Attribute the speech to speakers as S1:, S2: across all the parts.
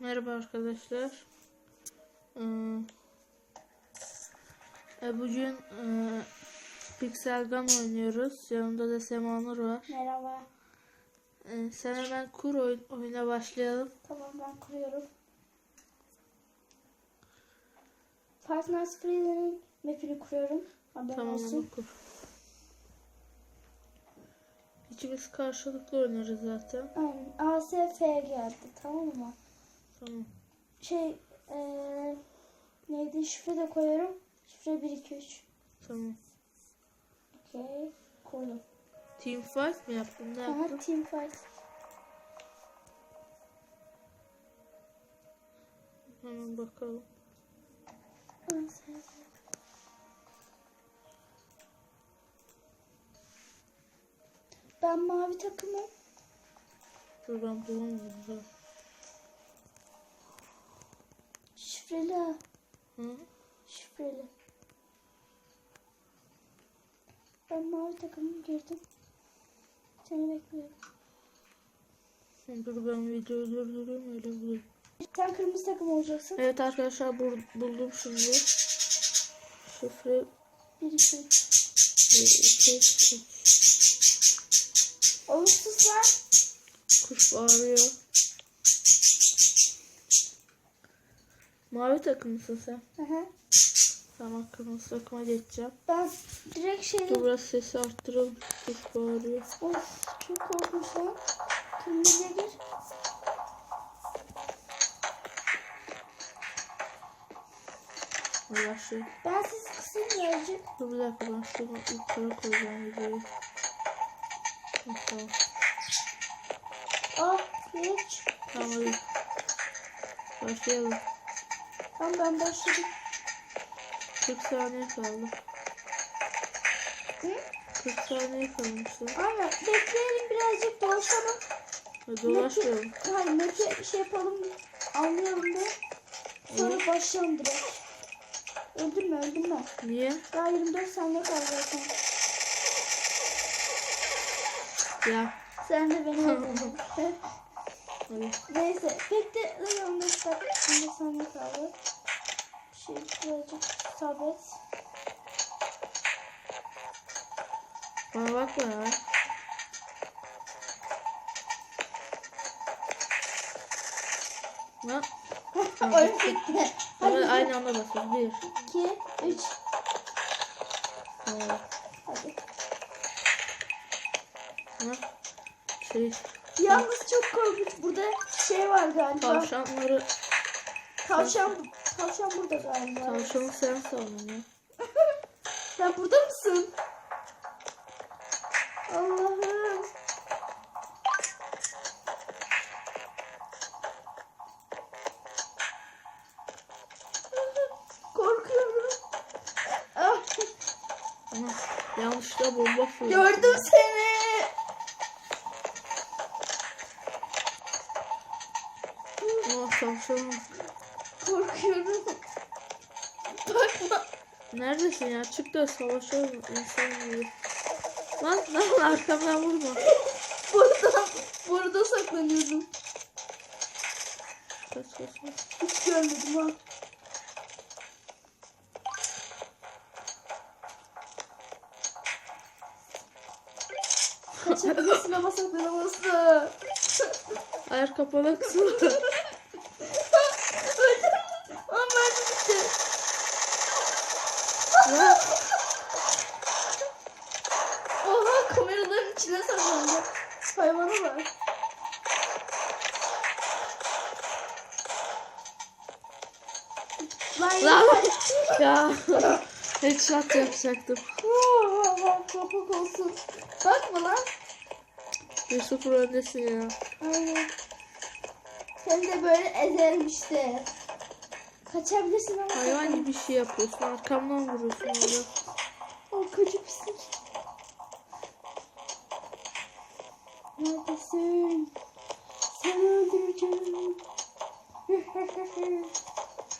S1: Merhaba arkadaşlar. Ee, bugün e, Pixel Gun oynuyoruz. Yanımda da Semanur var.
S2: Merhaba.
S1: Ee, sen hemen kur oyun, oyuna başlayalım.
S2: Tamam ben kuruyorum. Nights Freddy'nin map'ini kuruyorum. Haberin
S1: Tamam
S2: olsun.
S1: kur. İkimiz karşılıklı oynarız zaten.
S2: Aynen. ASF geldi tamam mı?
S1: Tamam.
S2: Şey eee neydi? Şifre de koyuyorum. Şifre 1 2 3.
S1: Tamam.
S2: Okey. Koydum.
S1: Team fight mi yaptın? Ne yaptın?
S2: Aha Team Fight.
S1: Hemen bakalım.
S2: Ben mavi takımım.
S1: Dur ben bulamadım.
S2: Şifreli.
S1: Hı?
S2: Şifreli. Ben mavi takımım girdim. Seni bekliyorum.
S1: Dur ben videoyu durdurayım öyle bulayım.
S2: Sen kırmızı takım olacaksın.
S1: Evet arkadaşlar bul- buldum şimdi. Şifre
S2: 1 2 3.
S1: 2 3.
S2: Olumsuzlar.
S1: Kuş bağırıyor. Mavi takım mısın sen?
S2: Aha.
S1: Tamam kırmızı takıma geçeceğim.
S2: Ben direkt şeyde...
S1: Dur biraz sesi arttıralım. Kuş bağırıyor.
S2: Of çok lan. Kırmızıya gir.
S1: Hadi başlayalım.
S2: Ben sizi kısayım birazcık.
S1: Dur bir dakika ben şunu yukarı koyacağım videoyu. Tamam.
S2: Ah geç.
S1: Tamam hadi. Başlayalım.
S2: Tamam ben başladım.
S1: 40 saniye kaldı.
S2: Hı?
S1: 40 saniye kalmıştı.
S2: Aynen. Bekleyelim birazcık dolaşalım.
S1: Hadi dolaşmayalım.
S2: Map'i- Hayır map'i şey yapalım. Anlayalım bir. Sonra başlayalım direkt. Öldürme öldürme.
S1: Niye?
S2: Daha 24 saniye kaldı zaten.
S1: Ya.
S2: Sen de beni öldürdün.
S1: Hadi.
S2: Neyse. Bekle. 15 dakika. 15 saniye kaldı. Şey birazcık sabret.
S1: Bana bakma ya. Ne?
S2: Oyun bitti.
S1: Hadi. aynı anda basıyoruz. Bir.
S2: 2, 3.
S1: Evet.
S2: Hadi.
S1: Ne? Şey,
S2: Yalnız çok korkunç. Burada şey var galiba.
S1: tavşanları,
S2: Tavşan, tavşan burada galiba.
S1: tavşanı sen sandın ya.
S2: Sen burada mısın? Allah'ım.
S1: Tavşanı.
S2: Korkuyorum. Bakma.
S1: Neredesin ya? Çık da savaşalım insan gibi. Lan lan arkamdan vurma.
S2: Burada, burada saklanıyordum.
S1: Kaç kaç kaç.
S2: Hiç görmedim ha. Kaçabilirsin ama saklanamazsın.
S1: Ayar kapalı kısmı. Headshot yapacaktım.
S2: Kapak olsun. Bakma lan.
S1: 1-0 öndesin ya.
S2: Aynen. Sen de böyle ezerim işte. Kaçabilirsin ama.
S1: Hayvan gibi bir şey yapıyorsun. Arkamdan vuruyorsun orada.
S2: O koca pislik. Neredesin? Seni öldüreceğim.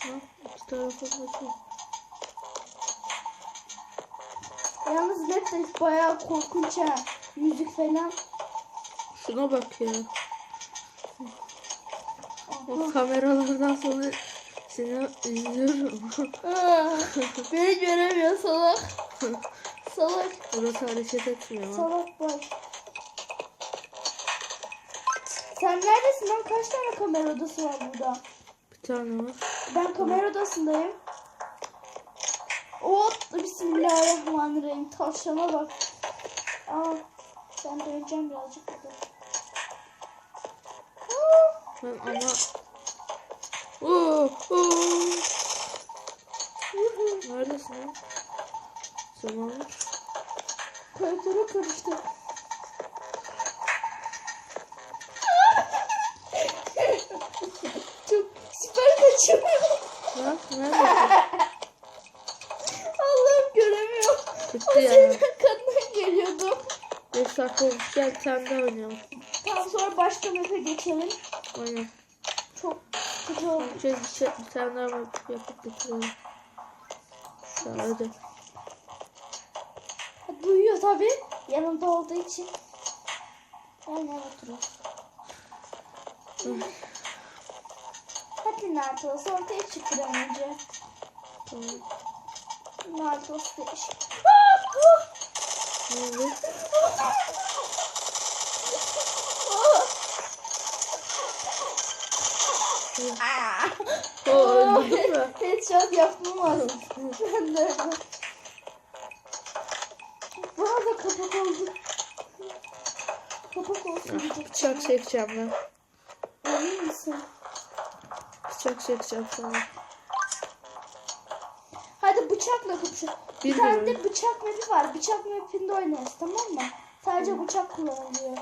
S1: Ha, iki tarafa bakıyor.
S2: Yalnız de bayağı korkunç ha. Müzik falan.
S1: Şuna bak ya. O kameralardan sonra seni izliyorum.
S2: Beni göremiyor salak. Salak.
S1: Burası hareket etmiyor.
S2: Salak bak. Sen neredesin lan? Kaç tane kamera odası var burada?
S1: Bir tane var.
S2: Ben kamera odasındayım. Hop bismillahirrahmanirrahim. Tavşana bak. Aa, ben döneceğim birazcık burada.
S1: Ben ama... Oo, oo. Neredesin? Tamam.
S2: Karakteri karıştı.
S1: 5 dakika olmuş. Gel tane daha oynayalım.
S2: Tamam sonra başka map'e geçelim.
S1: Aynen.
S2: Çok kötü oldu.
S1: Şey, şey, bir tane daha yapıp yapıp bitirelim. Tamam hadi.
S2: Duyuyor tabi. Yanında olduğu için. Aynen oturuyor. Hadi Nartos ortaya çık bir an önce.
S1: Tamam.
S2: Nartos demiş.
S1: Ne oldu? O öldürdün mü?
S2: Headshot yapmam lazım. ben de öyle. Bana da kapak oldu. Kapak diyecektim.
S1: Bıçak çekeceğim ben.
S2: Emin misin?
S1: Bıçak çekeceğim sana.
S2: Bıçakla kapışın. Bir
S1: Bir
S2: tane de bıçak mapi var. Bıçak mapinde oynarız tamam mı? Sadece bıçak kullanılıyor.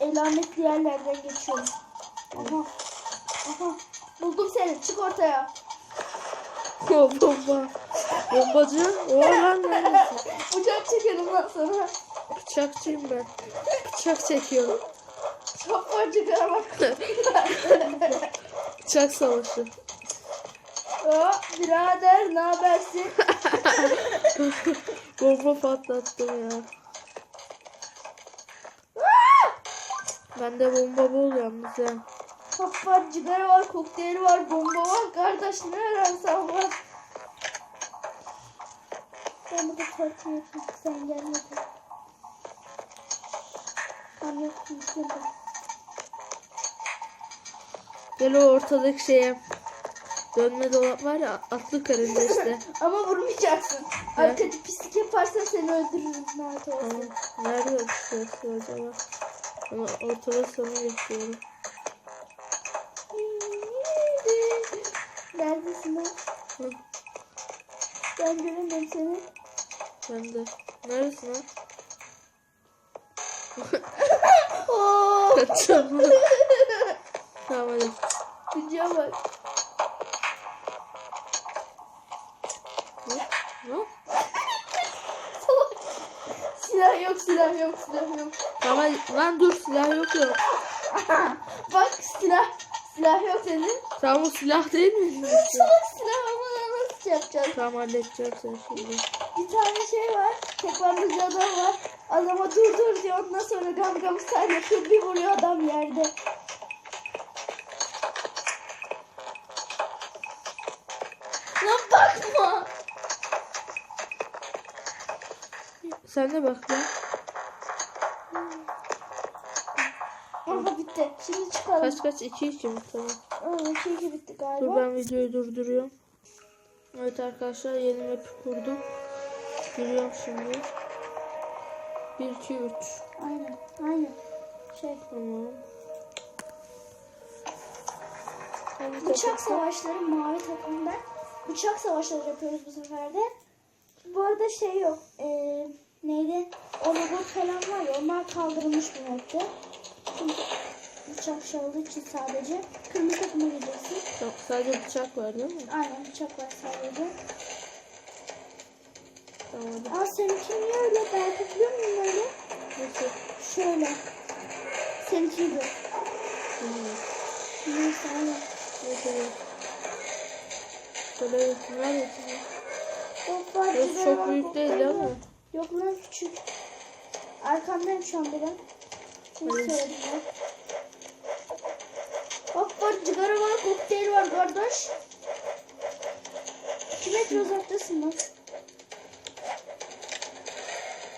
S2: Elametli yerlerden geçiyorum. Aha. Aha. Buldum seni. Çık ortaya.
S1: O bomba. Bombacı. O lan neredesin?
S2: Bıçak çekelim lan sana.
S1: Bıçakçıyım ben. Bıçak çekiyorum.
S2: Çok var çıkarmak.
S1: Bıçak savaşı.
S2: Aa, birader ne habersin?
S1: Bomba patlattım ya. Bende bomba bol yalnız ya.
S2: Hap var, cigara var, kokteyli var, bomba var. Kardeş ne ararsan var. Ben burada parti yapayım. Sen gelmedin. Ben yokum. Şimdi.
S1: Gel o ortadaki şeye. Dönme dolap var ya atlı karınca işte.
S2: Ama vurmayacaksın. Arkada pislik yaparsan seni öldürürüm.
S1: Tamam.
S2: olsun.
S1: Nerede ortası acaba? Ama ortada sana bekliyorum.
S2: Neredesin lan?
S1: Hı,
S2: Ben göremiyorum seni.
S1: ben de. Neredesin lan?
S2: Oo!
S1: Kaçacağım. tamam hadi.
S2: Videoya bak. Silah yok, silah yok, silah yok.
S1: Tamam hadi. Lan dur silah yok ya.
S2: Bak silah. Silah yok senin.
S1: Tamam o silah değil mi?
S2: Salak silah ama nasıl yapacağız?
S1: Tamam halledeceğim sen şimdi.
S2: Bir tane şey var. Tekvandocu adam var. Adama dur dur diyor. Ondan sonra gam gam style yapıyor. Bir vuruyor adam yerde.
S1: De bak lan.
S2: Aha bitti. Şimdi çıkalım.
S1: Kaç kaç 2 2 mi? Tamam.
S2: Aa, iki iki bitti
S1: Dur
S2: galiba.
S1: ben videoyu durduruyorum. Evet arkadaşlar yeni map kurdum. Giriyorum şimdi. 1 2 3.
S2: Aynen. Aynen. Şey.
S1: Tamam.
S2: Bıçak
S1: takım?
S2: savaşları mavi takımdan. Bıçak savaşları yapıyoruz bu sefer de. Bu arada şey yok. Ee, neydi? Onur falan var ya onlar kaldırılmış bu mapte. Çünkü bıçak şey olduğu için sadece. Kırmızı takıma gidiyorsun.
S1: Tamam, Sadece bıçak var değil mi?
S2: Aynen bıçak var sadece.
S1: Tamam.
S2: Aa seninki niye öyle? Ben yapabiliyor muyum öyle?
S1: Nasıl?
S2: Şöyle. Seninki gibi.
S1: Bilmiyorum.
S2: Neyse aynen.
S1: Neyse.
S2: Of var.
S1: Burası
S2: güzel
S1: çok büyük değil mi?
S2: Yok lan küçük. Arkamdayım şu an. Şimdi
S1: Evet.
S2: söyledim ya. sigara var, kokteyl var kardeş. 2 metre uzaktasın lan.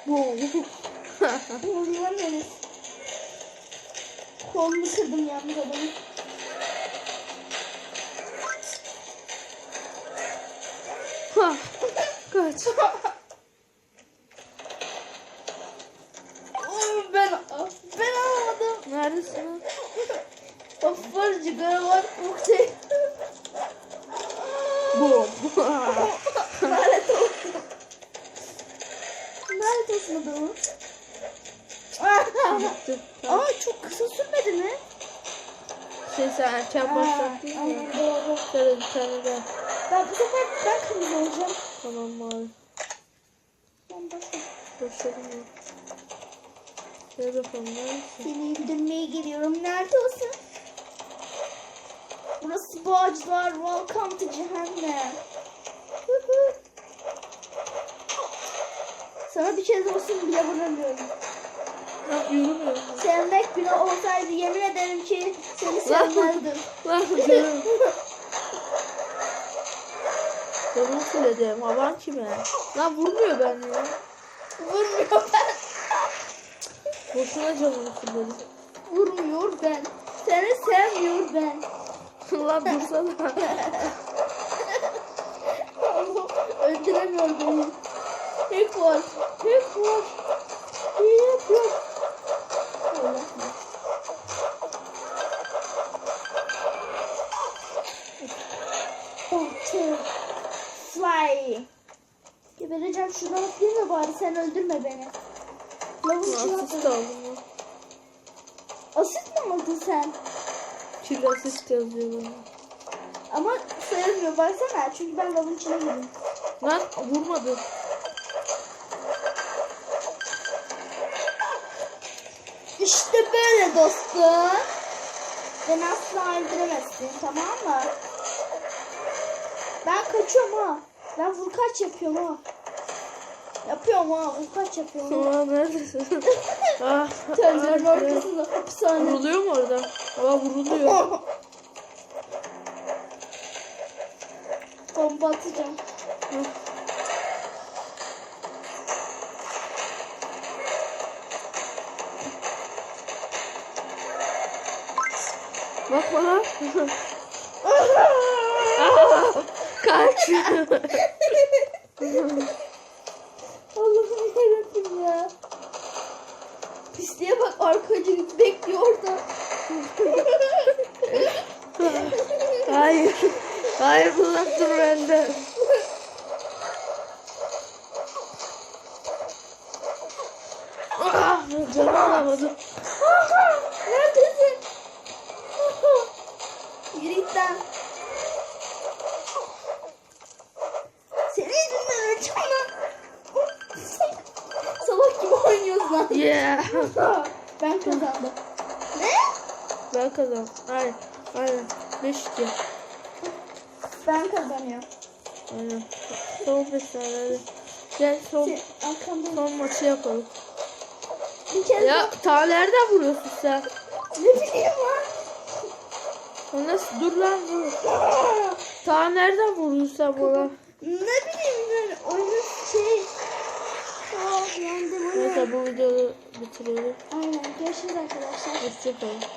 S2: Ulan Enes. Kolunu kırdım yalnız adamın.
S1: Ha, Kaç.
S2: Oy, ben ben alamadım.
S1: Neredesin
S2: sigara var, kokteyl.
S1: Bom.
S2: Lanet olsun. Lanet olsun adamı. Ama çok kısa sürmedi mi?
S1: Şey sen erken başlattın ya.
S2: Aynen doğru.
S1: Şöyle bir tane daha.
S2: Ben bu sefer ben kırmızı olacağım.
S1: Tamam mavi.
S2: Ben başlayayım.
S1: Başladım ya. Gel bakalım neredesin?
S2: Seni indirmeye geliyorum. Nerede olsun? Burası Bağcılar. Welcome to cehennem. Sana bir kez olsun bile vuramıyorum.
S1: Lan yürümüyor.
S2: Sevmek bile olsaydı yemin ederim ki seni sevmezdim.
S1: Yürü. Canım fulledim. Havan kime? Lan vurmuyor ben ya.
S2: Vurmuyor ben.
S1: Boşuna canımı fulledim.
S2: Vurmuyor ben. Seni sevmiyor ben.
S1: Lan dursana.
S2: Öldüremiyor beni. Tek var. Tek var. Allah. Oh, two. Fly. Gebereceğim şuradan atlayayım mı bari sen öldürme beni.
S1: Asist aldım ya.
S2: Asit mi aldın sen?
S1: Kill asist yazıyor bana.
S2: Ama sayılmıyor baksana çünkü ben lavun içine girdim.
S1: Lan vurmadı.
S2: İşte böyle dostum. Beni asla öldüremezsin tamam mı? Ben kaçıyorum ha. Ben vurkaç yapıyorum ha. Yapıyorum ha vurkaç yapıyorum.
S1: Aa neredesin? ah,
S2: Tencerenin
S1: ah,
S2: arkasında hapishane.
S1: Vuruluyor mu orada? Aa vuruluyor.
S2: Bomba atacağım.
S1: Bak bana. Aa, kaç.
S2: Allah'ım yarabbim ya. Pisliğe bak arkacı bekliyor orada.
S1: Hayır. Hayır uzak dur benden. Ah, canım alamadım.
S2: Neredesin? Yürü git ben kazandım. Ne?
S1: Ben kazandım. Aynen. Aynen. 5 2.
S2: Ben kazanıyorum.
S1: Aynen. Son 5 tane hadi. Gel son,
S2: arkamda.
S1: son maçı yapalım.
S2: Bir kez
S1: Ya ta nereden vuruyorsun sen?
S2: ne bileyim lan.
S1: Nasıl? Dur lan dur. Ta nereden vuruyorsun sen bana?
S2: Ne bileyim ben oyunun şey. Oh yandım.
S1: Neyse bu videoyu bitiriyorum.
S2: Aynen görüşürüz arkadaşlar.
S1: Hoşçakalın.